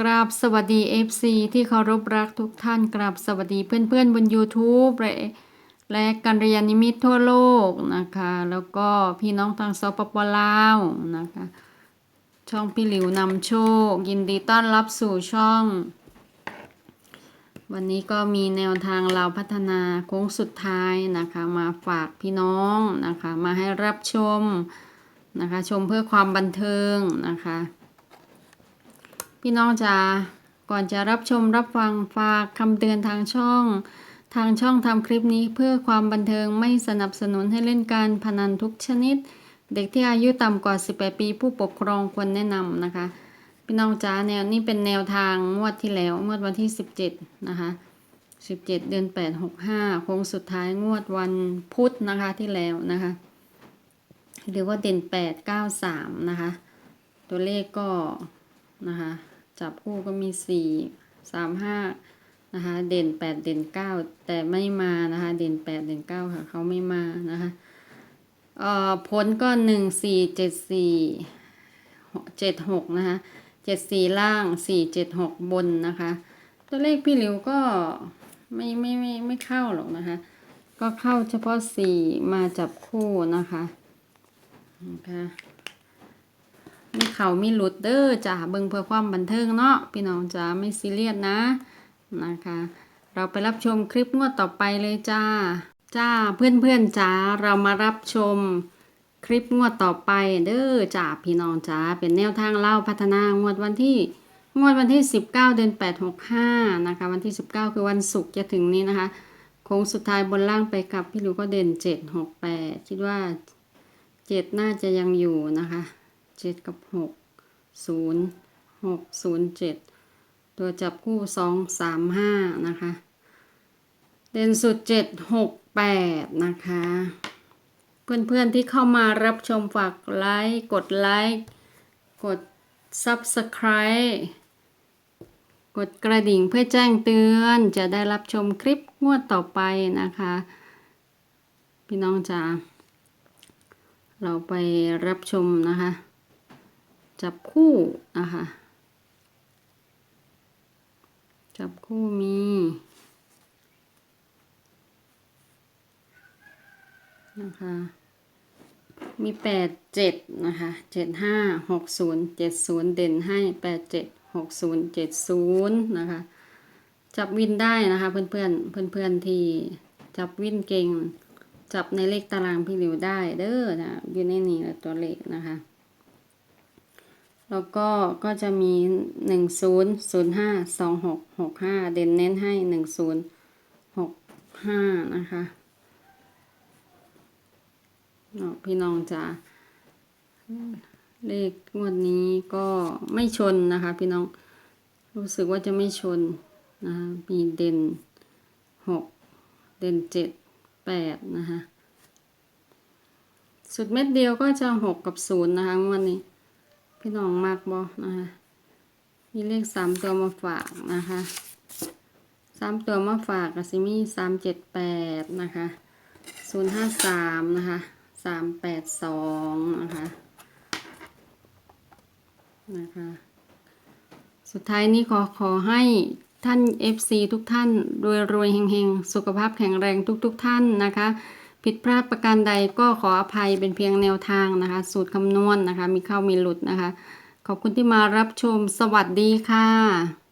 กราบสวัสดี FC ที่เคารพรักทุกท่านกราบสวัสดีเพื่อนๆบน YouTube และและกัลยาณมิตรทั่วโลกนะคะ แล้วก็พี่น้องทางสปปลาวนะคะ ช่องพี่หลิวนำโชค ยินดีต้อนรับสู่ช่อง วันนี้ก็มีแนวทางเราพัฒนาโค้งสุดท้ายนะคะ มาฝากพี่น้องนะคะ มาให้รับชมนะคะ ชมเพื่อความบันเทิงนะคะ พี่น้องจ๋าก่อนจะรับชมรับฟังฝากคำเตือนทางช่อง ทางช่องทำคลิปนี้เพื่อความบันเทิงไม่สนับสนุนให้เล่นการพนันทุกชนิด เด็กที่อายุต่ำกว่า 18 ปีผู้ปกครองควรแนะนำนะคะ พี่น้องจ๋าแนวนี้เป็นแนวทางงวดที่แล้วงวดวันที่ 17 นะคะ 17 เดือน 8 65โค้งสุดท้ายงวดวันพุธนะคะที่แล้วนะคะ หรือว่าเด่น 8 9 3 นะคะ ตัวเลขก็ นะคะ จับคู่ก็มี4 3 5นะคะ เด่น8เด่น9แต่ไม่มานะคะ เด่น8เด่น9ค่ะเขาไม่มานะคะเอ่อผลก็1 4 7 4 7 6นะคะ7 4ล่าง4 7 6บนนะคะ ตัวเลขพี่หลิวก็ไม่ไม่ไม่ไม่เข้าหรอกนะคะ ก็เข้าเฉพาะ4มาจับคู่นะคะนะคะ มีเขามีหลุดเด้อจ้าเบิ่งเพื่อความบันเทิงเนาะพี่น้องจ้าไม่ซีเรียสนะนะคะ เราไปรับชมคลิปงวดต่อไปเลยจ้า จ้าเพื่อนเพื่อนๆจ้าเรามารับชมคลิปงวดต่อไปเด้อจ้าพี่น้องจ้าเป็นแนวทางเล่าพัฒนางวดวันที่งวดวันที่ 19 เดือน8 65นะคะวันที่ 19 คือวันศุกร์จะถึงนี้นะคะโค้งสุดท้ายบนล่างไปกับพี่ลูก็เด่น 7 6 8 คิดว่า 7 น่าจะยังอยู่นะคะ เจ็ดกับหกศูนย์หกศูนย์เจ็ดตัวจับคู่สองสามห้านะคะ เด่นสุดเจ็ดหกแปดนะคะ เพื่อนๆที่เข้ามารับชมฝากไลค์กดไลค์กด Subscribe กดกระดิ่งเพื่อแจ้งเตือนจะได้รับชมคลิปงวดต่อไปนะคะ พี่น้องจ๋าเราไปรับชมนะคะ จับคู่นะคะจับคู่มีนะคะมีแปดเจ็ดนะคะเจ็ดห้าหกศูนย์เจ็ดศูนย์เด่นให้แปดเจ็ดหกศูนย์เจ็ดศูนย์นะคะจับวินได้นะคะเพื่อนเพื่อนเพื่อนเพื่อนๆที่จับวินเก่ง จับในเลขตารางพี่หลิวได้เด้อนะอยู่ในนี้ตัวเลขนะคะ แล้วก็ก็จะมีหนึ่งศูนย์ศูนย์ห้าสองหกหกห้าเด่นเน้นให้หนึ่งศูนย์หกห้านะคะเนาะพี่น้องจ๋าเลขงวดนี้ก็ไม่ชนนะคะ พี่น้องรู้สึกว่าจะไม่ชนนะคะมีเด่นหกเด่นเจ็ดแปดนะคะ สุดเม็ดเดียวก็จะหกกับศูนย์นะคะงวดนี้ พี่น้องมากบอนะคะมีเลขสามตัวมาฝากนะคะสามตัวมาฝากก็สิมีสามเจ็ดแปดนะคะศูนย์ห้าสามนะคะสามแปดสองนะคะนะคะสุดท้ายนี้ขอขอให้ท่าน FC ทุกท่านรวยรวยเฮงๆ สุขภาพแข็งแรงทุกๆทท่านนะคะ ผิดพลาดประการใดก็ขออภัยเป็นเพียงแนวทางนะคะ สูตรคำนวณนนะคะ มีเข้ามีหลุดนะคะ ขอบคุณที่มารับชมสวัสดีค่ะ